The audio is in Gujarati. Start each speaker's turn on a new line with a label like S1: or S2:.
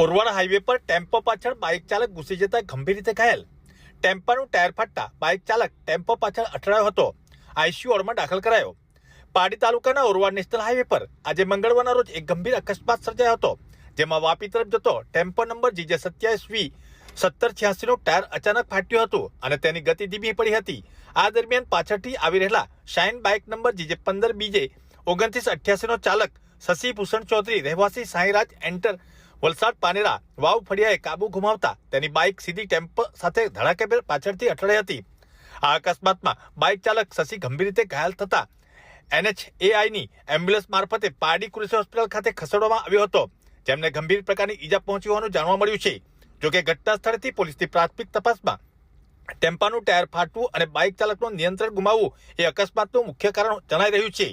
S1: ઓરવાડ હાઈવે પર ટેમ્પો પાછળ બાઇક ચાલક ઘૂસી જતા ગંભીર રીતે ઘાયલ. ટેમ્પાનું ટાયર ફાટતા બાઇક ચાલક ટેમ્પો પાછળ અથડાયો હતો. આઈસીયુ વોર્ડમાં દાખલ કરાયો. પાડી તાલુકાના ઓરવાડ નેશનલ હાઈવે પર આજે મંગળવારના રોજ એક ગંભીર અકસ્માત સર્જાયો હતો, જેમાં વાપી તરફ જતો ટેમ્પો નંબર જીજે સત્યાવીસ વી સત્તર છ્યાસીનું ટાયર અચાનક ફાટ્યું હતું અને તેની ગતિ ધીમી પડી હતી. આ દરમિયાન પાછળથી આવી રહેલા શાઇન બાઇક નંબર જીજે પંદર બીજે ઓગણત્રીસ અઠ્યાસીનો ચાલક શશી ભૂષણ ચૌધરી, રહેવાસી સાંઈરાજ એન્ટર વલસાડ પાનેરા વાવ ફળિયાએ કાબુ ગુમાવતા તેની બાઇક સીધી ટેમ્પો સાથે ધડાકેભેર પાછળથી અથડાઈ હતી. આ અકસ્માતમાં બાઇક ચાલક શશી ગંભીર રીતે ઘાયલ થતા એનએચએઆઈની એમ્બ્યુલન્સ મારફતે પારડી કૃષિ હોસ્પિટલ ખાતે ખસેડવામાં આવ્યો હતો. જેમને ગંભીર પ્રકારની ઈજા પહોંચી હોવાનું જાણવા મળ્યું છે. જોકે ઘટના સ્થળેથી પોલીસની પ્રાથમિક તપાસમાં ટેમ્પાનું ટાયર ફાટવું અને બાઇક ચાલકનું નિયંત્રણ ગુમાવવું એ અકસ્માતનું મુખ્ય કારણ જણાઈ રહ્યું છે.